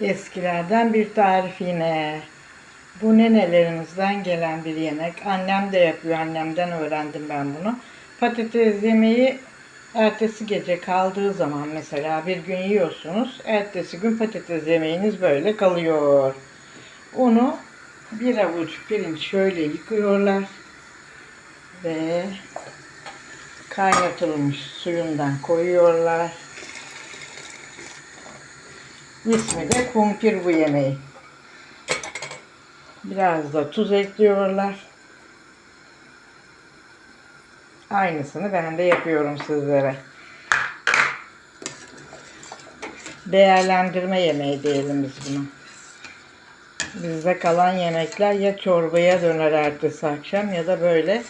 Eskilerden bir tarif yine. Bu nenelerimizden gelen bir yemek. Annem de yapıyor. Annemden öğrendim ben bunu. Patates yemeği ertesi gece kaldığı zaman mesela bir gün yiyorsunuz. Ertesi gün patates yemeğiniz böyle kalıyor. Onu bir avuç pirinç şöyle yıkıyorlar ve kaynatılmış suyundan koyuyorlar. İsmi de kumpir bu yemeği. Biraz da tuz ekliyorlar. Aynısını ben de yapıyorum sizlere. Değerlendirme yemeği diyelim biz buna. Bizde kalan yemekler ya çorbaya döner ertesi akşam ya da böyle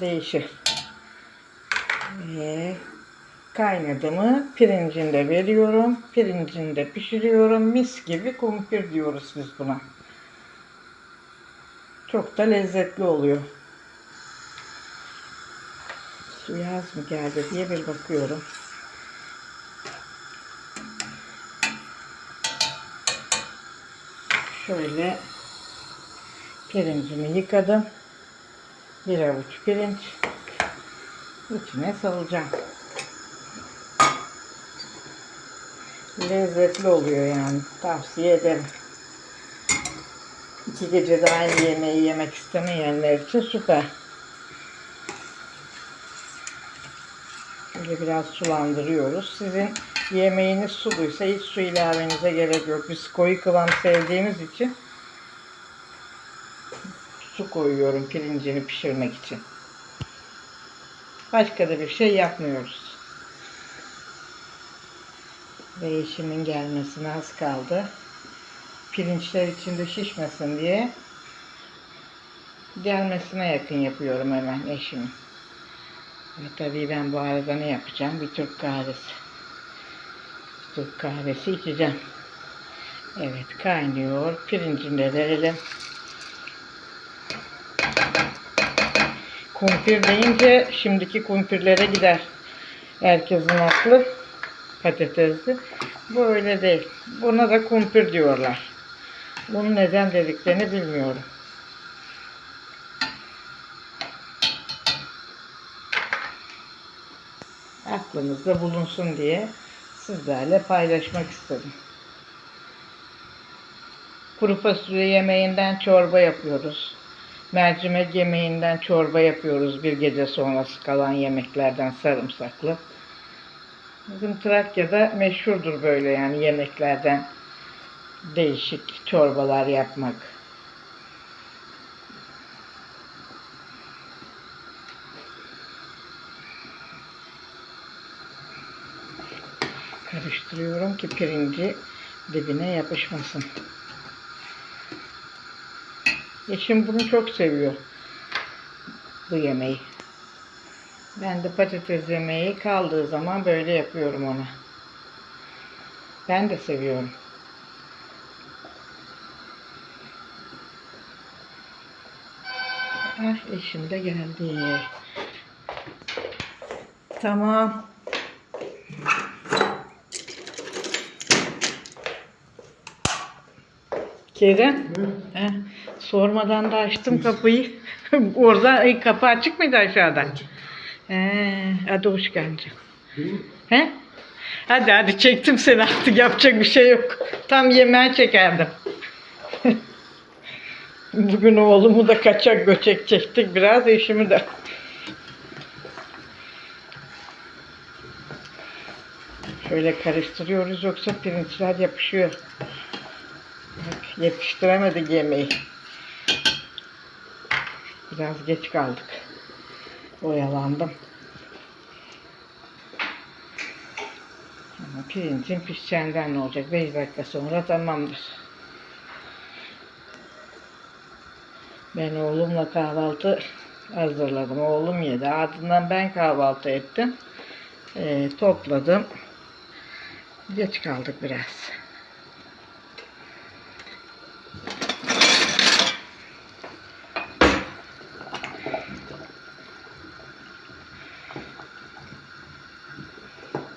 değişir. Ve kaynadı mı pirincini de veriyorum. Pirincini de pişiriyorum. Mis gibi kumpir diyoruz biz buna. Çok da lezzetli oluyor. Suyu az mı geldi diye bir bakıyorum. Şöyle pirincimi yıkadım. Bir avuç pirinç. içine salacağım. Lezzetli oluyor yani. Tavsiye ederim. İki gecede aynı yemeği yemek istemeyenler için süper. Şöyle biraz sulandırıyoruz. Sizin yemeğiniz suluysa hiç su ilavenize gerek yok. Biz koyu kıvam sevdiğimiz için su koyuyorum pirincini pişirmek için. Başka da bir şey yapmıyoruz. Ve eşimin gelmesine az kaldı. Pirinçler içinde şişmesin diye gelmesine yakın yapıyorum hemen eşimin. Ve tabii ben bu arada ne yapacağım? Bir Türk kahvesi. Türk kahvesi içeceğim. Evet kaynıyor. Pirincini de verelim. Kumpir deyince şimdiki kumpirlere gider. Herkesin aklı patatesli. Bu öyle değil. Buna da kumpir diyorlar. Bunu neden dediklerini bilmiyorum. aklınızda bulunsun diye sizlerle paylaşmak istedim. Kuru fasulye yemeğinden çorba yapıyoruz. Mercimek yemeğinden çorba yapıyoruz bir gece sonrası kalan yemeklerden sarımsaklı. Bizim Trakya'da meşhurdur böyle yani yemeklerden değişik çorbalar yapmak. Karıştırıyorum ki pirinci dibine yapışmasın. Eşim bunu çok seviyor. Bu yemeği. Ben de patates yemeği kaldığı zaman böyle yapıyorum ona. Ben de seviyorum. Ah eşim de geldi. Tamam. Kerem. He, sormadan da açtım kapıyı. Orada kapı açık mıydı aşağıda? He, hadi hoş geldin. He? Hadi hadi çektim seni artık yapacak bir şey yok. Tam yemeğe çekerdim. Bugün oğlumu da kaçak göçek çektik biraz eşimi de. Şöyle karıştırıyoruz yoksa pirinçler yapışıyor. Bak, yetiştiremedik yemeği. Biraz geç kaldık. Oyalandım. Ama pirincin pişeceğinden ne olacak? 5 dakika sonra tamamdır. Ben oğlumla kahvaltı hazırladım. Oğlum yedi. Ardından ben kahvaltı ettim. Ee, topladım. Geç kaldık biraz.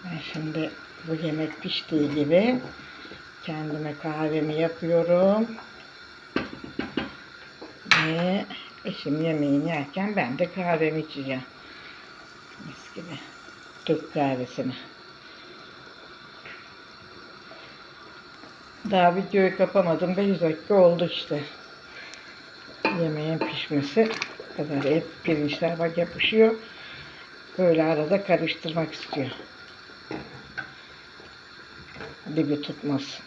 Ben şimdi bu yemek piştiği gibi Kendime kahvemi yapıyorum. Ve eşim yemeğini yerken ben de kahvemi içeceğim. Mis gibi. Türk kahvesini. Daha videoyu kapamadım. 5 dakika oldu işte. Yemeğin pişmesi. Kadar et, pirinçler bak yapışıyor. Böyle arada karıştırmak istiyor. Dibi tutmasın.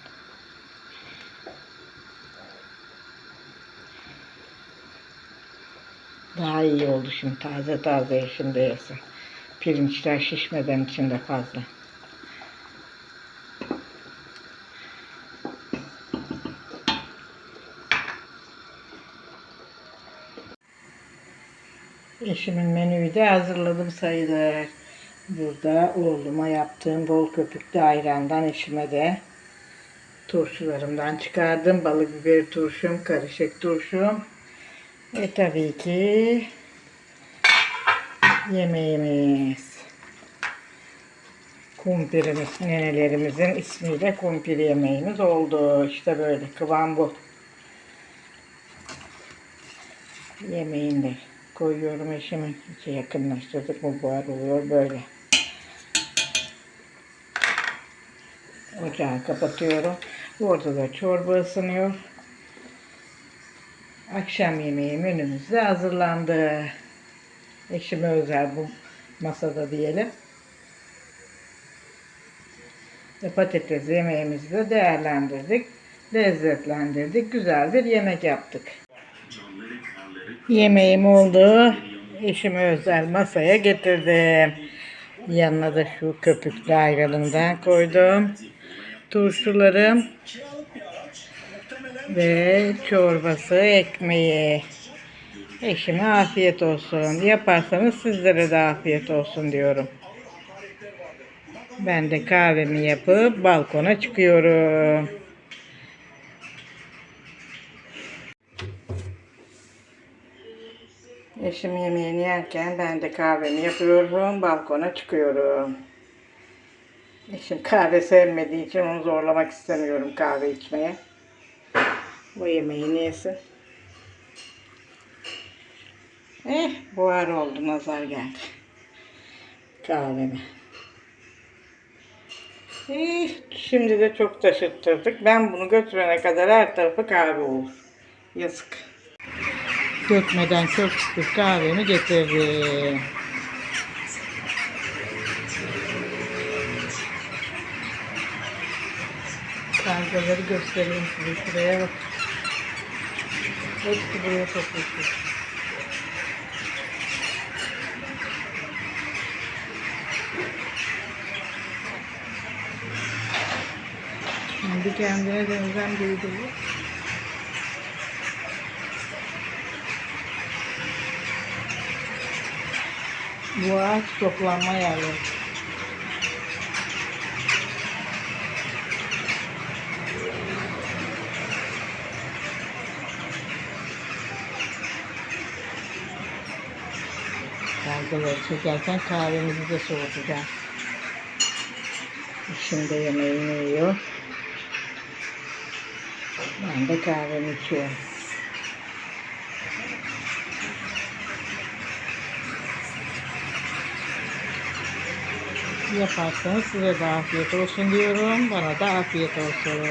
Daha iyi oldu şimdi taze taze şimdi yesin. Pirinçler şişmeden içinde fazla. Eşimin menüyü de hazırladım sayılır. Burada oğluma yaptığım bol köpüklü ayrandan eşime de turşularımdan çıkardım. Balık biber turşum, karışık turşum. Ve tabii ki yemeğimiz. Kumpirimiz, nenelerimizin ismiyle kumpir yemeğimiz oldu. İşte böyle kıvam bu. Yemeğini de koyuyorum eşimin. İçe yakınlaştırdık mı buhar oluyor böyle. Ocağı kapatıyorum. Orada da çorba ısınıyor. Akşam yemeği menümüz hazırlandı. Eşime özel bu masada diyelim. Ve patates yemeğimizi de değerlendirdik. Lezzetlendirdik. Güzel bir yemek yaptık. Yemeğim oldu. Eşime özel masaya getirdim. Yanına da şu köpüklü ayranımdan koydum. Turşularım ve çorbası, ekmeği. Eşime afiyet olsun. Yaparsanız sizlere de afiyet olsun diyorum. Ben de kahvemi yapıp balkona çıkıyorum. Eşim yemeğini yerken ben de kahvemi yapıyorum, balkona çıkıyorum. Eşim kahve sevmediği için onu zorlamak istemiyorum kahve içmeye. Bu yemeğini yesin. Eh, buhar oldu, nazar geldi. Kahvemi. Eh, şimdi de çok taşıttırdık. Ben bunu götürene kadar her tarafı kahve olur. Yazık. Dökmeden çok şükür kahvemi getirdim. Kargaları göstereyim size. Şuraya bak. Hepsi buraya toplaşıyor. Kendi kendine denizden büyüdü bu. Bu ağaç toplanma yerleri. Kargaları çekerken kahvemizi de soğutacağız. Şimdi yemeğini yiyor. Ben de kahvemi içiyorum. Yaparsanız size de afiyet olsun diyorum. Bana da afiyet olsun.